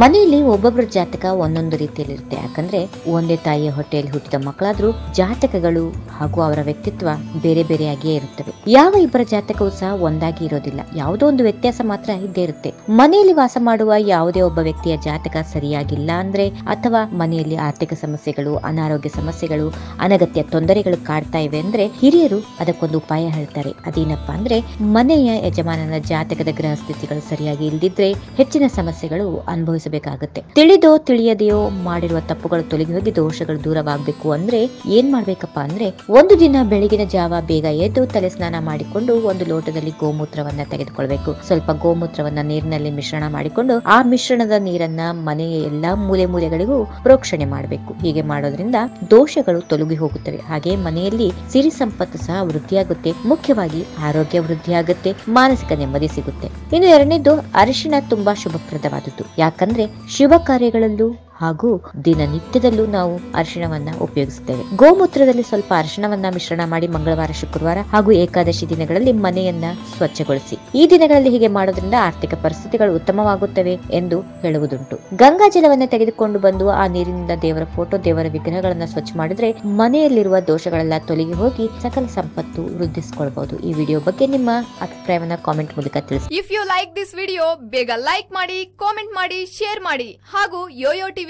ಮನೆಯಲ್ಲಿ ಒಬ್ಬೊಬ್ಬರ ಜಾತಕ ಒಂದೊಂದು ರೀತಿಯಲ್ಲಿ ಇರುತ್ತೆ ಯಾಕಂದ್ರೆ ಒಂದೇ ತಾಯಿಯ ಹೊಟ್ಟೆಯಲ್ಲಿ ಹುಟ್ಟಿದ ಮಕ್ಕಳಾದ್ರೂ ಜಾತಕಗಳು ಹಾಗೂ ಅವರ ವ್ಯಕ್ತಿತ್ವ ಬೇರೆ ಬೇರೆಯಾಗಿಯೇ ಇರುತ್ತವೆ. ಯಾವ ಇಬ್ಬರ ಜಾತಕವೂ ಸಹ ಒಂದಾಗಿ ಇರೋದಿಲ್ಲ. ಯಾವುದೋ ಒಂದು ವ್ಯತ್ಯಾಸ ಮಾತ್ರ ಇದ್ದೇ ಇರುತ್ತೆ. ಮನೆಯಲ್ಲಿ ವಾಸ ಮಾಡುವ ಯಾವುದೇ ಒಬ್ಬ ವ್ಯಕ್ತಿಯ ಜಾತಕ ಸರಿಯಾಗಿಲ್ಲ ಅಂದ್ರೆ ಅಥವಾ ಮನೆಯಲ್ಲಿ ಆರ್ಥಿಕ ಸಮಸ್ಯೆಗಳು, ಅನಾರೋಗ್ಯ ಸಮಸ್ಯೆಗಳು, ಅನಗತ್ಯ ತೊಂದರೆಗಳು ಕಾಡ್ತಾ ಇವೆ ಅಂದ್ರೆ ಹಿರಿಯರು ಅದಕ್ಕೊಂದು ಉಪಾಯ ಹೇಳ್ತಾರೆ. ಅದೇನಪ್ಪಾ ಅಂದ್ರೆ ಮನೆಯ ಯಜಮಾನನ ಜಾತಕದ ಗ್ರಹ ಸ್ಥಿತಿಗಳು ಸರಿಯಾಗಿ ಇಲ್ದಿದ್ರೆ ಹೆಚ್ಚಿನ ಸಮಸ್ಯೆಗಳು ಅನುಭವಿಸಬೇಕಾಗುತ್ತೆ ತಿಳಿದೋ ತಿಳಿಯದೆಯೋ ಮಾಡಿರುವ ತಪ್ಪುಗಳು ತೊಲಗಿ ದೋಷಗಳು ದೂರವಾಗಬೇಕು ಅಂದ್ರೆ ಏನ್ ಮಾಡ್ಬೇಕಪ್ಪ ಅಂದ್ರೆ ಒಂದು ದಿನ ಬೆಳಗಿನ ಜಾವ ಬೇಗ ಎದ್ದು ತಲೆ ಸ್ನಾನ ಮಾಡಿಕೊಂಡು ಒಂದು ಲೋಟದಲ್ಲಿ ಗೋಮೂತ್ರವನ್ನ ತೆಗೆದುಕೊಳ್ಬೇಕು. ಸ್ವಲ್ಪ ಗೋಮೂತ್ರವನ್ನ ನೀರಿನಲ್ಲಿ ಮಿಶ್ರಣ ಮಾಡಿಕೊಂಡು ಆ ಮಿಶ್ರಣದ ನೀರನ್ನ ಮನೆಯ ಎಲ್ಲಾ ಮೂಲೆ ಮೂಲೆಗಳಿಗೂ ಪ್ರೋಕ್ಷಣೆ ಮಾಡಬೇಕು. ಹೀಗೆ ಮಾಡೋದ್ರಿಂದ ದೋಷಗಳು ತೊಲಗಿ ಹೋಗುತ್ತವೆ. ಹಾಗೆ ಮನೆಯಲ್ಲಿ ಸಿರಿ ಸಂಪತ್ತು ಸಹ ವೃದ್ಧಿಯಾಗುತ್ತೆ. ಮುಖ್ಯವಾಗಿ ಆರೋಗ್ಯ ವೃದ್ಧಿಯಾಗುತ್ತೆ. ಮಾನಸಿಕ ನೆಮ್ಮದಿ ಸಿಗುತ್ತೆ. ಇನ್ನು ಎರಡನೇದು ಅರಿಶಿಣ ತುಂಬಾ ಶುಭಪ್ರದವಾದದ್ದು. ಯಾಕಂದ್ರೆ ಶುಭ ಕಾರ್ಯಗಳಲ್ಲೂ ಹಾಗೂ ದಿನನಿತ್ಯದಲ್ಲೂ ನಾವು ಅರಿಶಿಣವನ್ನ ಉಪಯೋಗಿಸುತ್ತೇವೆ. ಗೋಮೂತ್ರದಲ್ಲಿ ಸ್ವಲ್ಪ ಅರಿಶಿಣವನ್ನ ಮಿಶ್ರಣ ಮಾಡಿ ಮಂಗಳವಾರ, ಶುಕ್ರವಾರ ಹಾಗೂ ಏಕಾದಶಿ ದಿನಗಳಲ್ಲಿ ಮನೆಯನ್ನ ಸ್ವಚ್ಛಗೊಳಿಸಿ. ಈ ದಿನಗಳಲ್ಲಿ ಹೀಗೆ ಮಾಡೋದ್ರಿಂದ ಆರ್ಥಿಕ ಪರಿಸ್ಥಿತಿಗಳು ಉತ್ತಮವಾಗುತ್ತವೆ ಎಂದು ಹೇಳುವುದುಂಟು. ಗಂಗಾ ಜಲವನ್ನ ತೆಗೆದುಕೊಂಡು ಬಂದು ಆ ನೀರಿನಿಂದ ದೇವರ ಫೋಟೋ, ದೇವರ ವಿಗ್ರಹಗಳನ್ನ ಸ್ವಚ್ಛ ಮಾಡಿದ್ರೆ ಮನೆಯಲ್ಲಿರುವ ದೋಷಗಳೆಲ್ಲ ತೊಲಗಿ ಹೋಗಿ ಸಕಲ ಸಂಪತ್ತು ವೃದ್ಧಿಸಿಕೊಳ್ಬಹುದು. ಈ ವಿಡಿಯೋ ಬಗ್ಗೆ ನಿಮ್ಮ ಅಭಿಪ್ರಾಯವನ್ನ ಕಾಮೆಂಟ್ ಮೂಲಕ ತಿಳಿಸಿ. If you like this video ಬೇಗ ಲೈಕ್ ಮಾಡಿ ಕಾಮೆಂಟ್ ಮಾಡಿ ಶೇರ್ ಮಾಡಿ ಹಾಗೂ ಯೋಯೋ